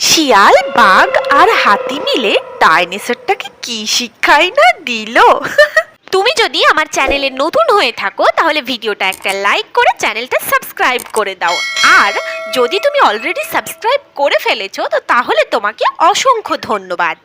শিয়াল, বাঘ আর হাতি মিলে ডাইনোসরটাকে কি শিক্ষাই না দিল? তুমি যদি আমার চ্যানেলে নতুন হয়ে থাকো, তাহলে ভিডিওটা একটা লাইক করে চ্যানেলটা সাবস্ক্রাইব করে দাও। আর যদি তুমি অলরেডি সাবস্ক্রাইব করে ফেলেছো, তো তাহলে তোমাকে অসংখ্য ধন্যবাদ।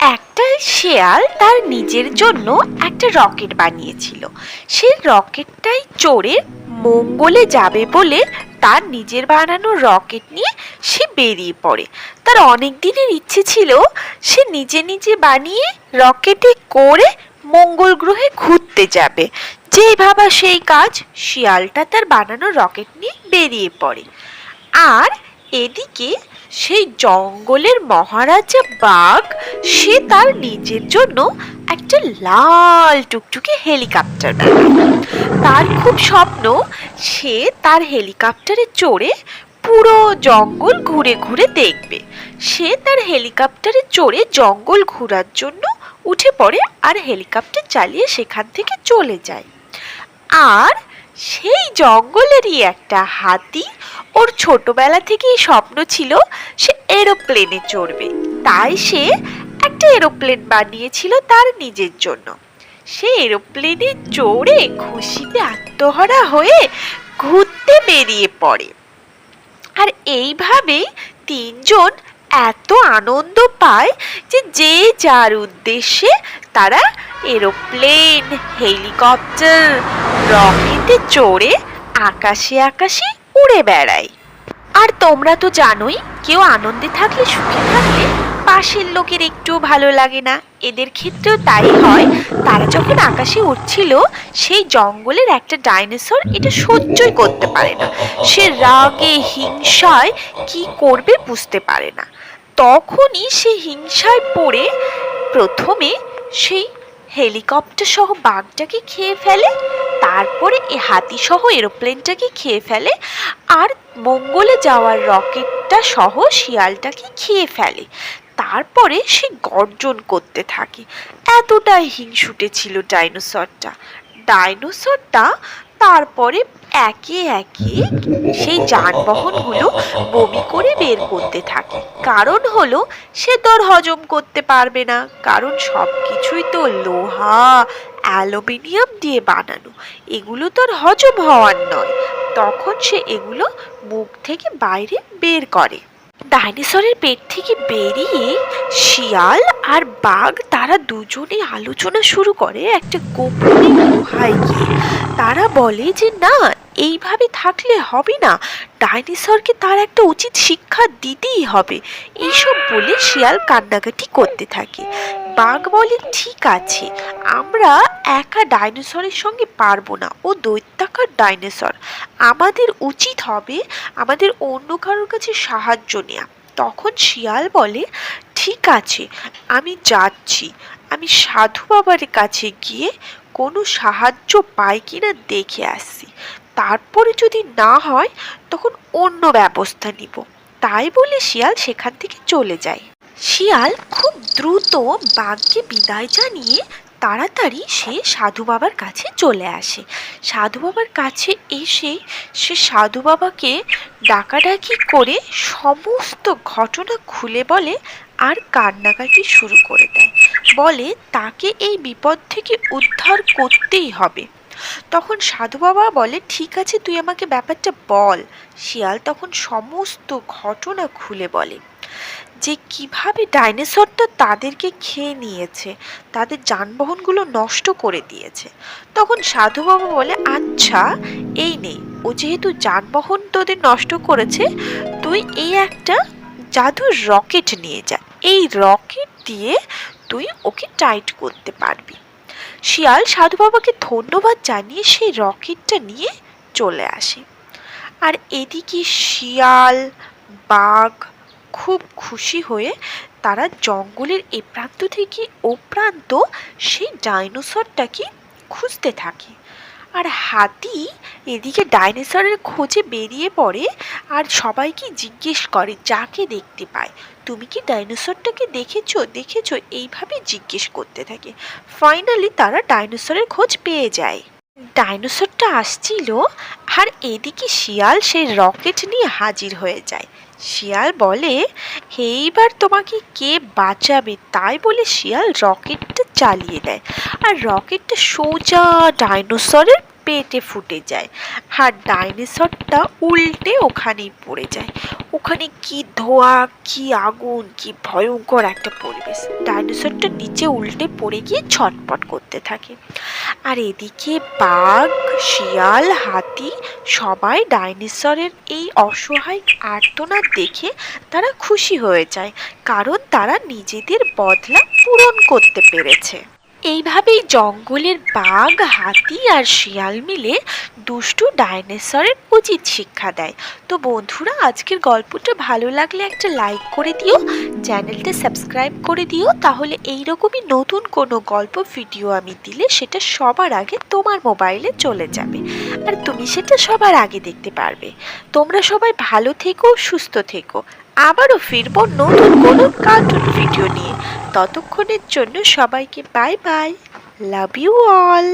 একটা শেয়াল তার নিজের জন্য একটা রকেট বানিয়েছিল। সেই রকেটটাই চড়ে মঙ্গলে যাবে বলে তার নিজের বানানো রকেট নিয়ে সে বেরিয়ে পড়ে। তার অনেক দিনের ইচ্ছে ছিল সে নিজে নিজে বানিয়ে রকেটে করে মঙ্গল গ্রহে ঘুরতে যাবে। যে ভাবা সেই কাজ, শিয়ালটা তার বানানো রকেট নিয়ে বেরিয়ে পড়ে। আর এদিকে সেই জঙ্গলের মহারাজা বাঘ, সে তার নিজের জন্য একটা লাল টুকটুকে হেলিকপ্টার তার খুব স্বপ্ন, সে তার হেলিকপ্টারে চড়ে পুরো জঙ্গল ঘুরে ঘুরে দেখবে। সে তার হেলিকপ্টারে চড়ে জঙ্গল ঘোরার জন্য উঠে পড়ে আর হেলিকপ্টার চালিয়ে সেখান থেকে চলে যায়। আর সেই জঙ্গলেরই একটা হাতি ওর ছোটবেলা থেকেই স্বপ্ন ছিল সে এরোপ্লেনে চড়বে। তাই সে একটা এরোপ্লেন বানিয়েছিল তার নিজের জন্য। সে এরোপ্লেনে চড়ে খুশিতে আত্মহারা হয়ে ঘুরতে বেরিয়ে পড়ে। আর এইভাবেই তিনজন এত আনন্দ পায় যে যে যার উদ্দেশ্যে তারা এরোপ্লেন, হেলিকপ্টার, রকেটে চড়ে আকাশে আকাশে উড়ে বেড়ায়। আর তোমরা তো জানোই, কেউ আনন্দে থাকলে, সুখে থাকলে পাশের লোকের একটু ভালো লাগে না। এদের ক্ষেত্রেও তাই হয়, তারা যখন আকাশে উঠছিল সেই জঙ্গলের একটা ডাইনোসর এটা সহ্যই করতে পারে না। সে রাগে, হিংসায় কি করবে বুঝতে পারে না। তখনই সে হিংসায় পড়ে প্রথমে সেই হেলিকপ্টার সহ বাঘটাকে খেয়ে ফেলে, তারপরে এ হাতি সহ এরোপ্লেনটাকে খেয়ে ফেলে আর মঙ্গলে যাওয়ার রকেটটা সহ শিয়ালটাকে খেয়ে ফেলে। তারপরে সে গর্জন করতে থাকে। এতটাই হিংসুটে ছিল ডাইনোসরটা। ডাইনোসরটা তারপরে একে একে সেই যানবাহনগুলো বমি করে বের করতে থাকে। কারণ হলো, সে তো আর হজম করতে পারবে না। কারণ সব কিছুই তো লোহা, অ্যালুমিনিয়াম দিয়ে বানানো। এগুলো তো আর হজম হওয়ার নয়। তখন সে এগুলো মুখ থেকে বাইরে বের করে। ডাইনোসরের পেট থেকে বেরিয়ে শিয়াল আর বাঘ তারা দুজনে আলোচনা শুরু করে একটা গোপনে গুহায় গিয়ে। তারা বলে যে, না, এইভাবে থাকলে হবে না। ডাইনোসরকে তার একটা উচিত শিক্ষা দিতেই হবে। এইসব বলে শিয়াল কান্নাকাটি করতে থাকে। বাঘ বলে, ঠিক আছে, আমরা একা ডাইনোসরের সঙ্গে পারব না। ও দৈত্যাকার ডাইনোসর। আমাদের উচিত হবে আমাদের অন্য কারোর কাছে সাহায্য নেওয়া তখন শিয়াল বলে, ঠিক আছে, আমি যাচ্ছি। আমি সাধু বাবার কাছে গিয়ে কোনো সাহায্য পাই কিনা দেখে আসছি। তারপরে যদি না হয়, তখন অন্য ব্যবস্থা নিব। তাই বলে শিয়াল সেখান থেকে চলে যায়। শিয়াল খুব দ্রুত বাঘকে বিদায় জানিয়ে তাড়াতাড়ি সে সাধু বাবার কাছে চলে আসে। সাধু বাবার কাছে এসে সে সাধু বাবাকে ডাকাডাকি করে সমস্ত ঘটনা খুলে বলে আর কান্নাকাটি শুরু করে দেয়। বলে, তাকে এই বিপদ থেকে উদ্ধার করতেই হবে। তখন সাধু বাবা বলে, ঠিক আছে, তুই আমাকে ব্যাপারটা বল। শিয়াল তখন সমস্ত ঘটনা খুলে বলে, যে কীভাবে ডাইনোসরটা তাদেরকে খেয়ে নিয়েছে, তাদের যানবাহনগুলো নষ্ট করে দিয়েছে। তখন সাধু বাবা বলে আচ্ছা এই নেই ও যেহেতু যানবাহন তোদের নষ্ট করেছে, তুই এই একটা জাদুর রকেট নিয়ে যা। এই রকেট দিয়ে তুই ওকে টাইট করতে পারবি। শিয়াল সাধু বাবাকে ধন্যবাদ জানিয়ে সেই রকেটটা নিয়ে চলে আসে। আর এদিকে শিয়াল, বাঘ খুব খুশি হয়ে তারা জঙ্গলের এ প্রান্ত থেকে ও প্রান্ত সেই ডাইনোসরটাকে খুঁজতে থাকে। আর হাতি এদিকে ডাইনোসরের খোঁজে বেরিয়ে পড়ে আর সবাইকে জিজ্ঞেস করে, যাকে দেখতে পায়? তুমি কি ডাইনোসরটাকে দেখেছ? দেখেছ এইভাবে জিজ্ঞেস করতে থাকে। ফাইনালি তারা ডাইনোসরের খোঁজ পেয়ে যায়। ডাইনোসরটা আসছিল আর এদিকে শিয়াল সেই রকেট নিয়ে হাজির হয়ে যায়। শিয়াল বলে, এইবার তোমাকে কে বাঁচাবে? তাই বলে শিয়াল রকেটটা চালিয়ে দেয় আর রকেটটা সোজা ডাইনোসরের পেটে ফুটে যায় আর ডাইনোসরটা উল্টে ওখানেই পড়ে যায়। ওখানে কি ধোয়া, কি আগুন, কি ভয়ঙ্কর একটা পরিবেশ। ডাইনোসরটা নিচে উল্টে পড়ে গিয়ে ছটপট করতে থাকে। আর এদিকে বাঘ, শিয়াল, হাতি সবাই ডাইনোসরের এই অসহায় আর্তনাদ দেখে তারা খুশি হয়ে যায়। কারণ তারা নিজেদের বদলা পূরণ করতে পেরেছে। এইভাবেই জঙ্গলের বাঘ হাতি আর শিয়াল মিলে দুষ্টু ডাইনোসরের উচিত শিক্ষা দেয়। তো বন্ধুরা, আজকের গল্পটা ভালো লাগলে একটা লাইক করে দিও, চ্যানেলটা সাবস্ক্রাইব করে দিও, তাহলে এই রকমই নতুন কোনো গল্প ভিডিও আমি দিলে সেটা সবার আগে তোমার মোবাইলে চলে যাবে। আর তুমি সেটা সবার আগে দেখতে পারবে। তোমরা সবাই ভালো থেকো, সুস্থ থেকো। আবারও ফিরবো নতুন কোনো কার্টুন ভিডিও নিয়ে। ততক্ষণের জন্য সবাইকে bye bye love you all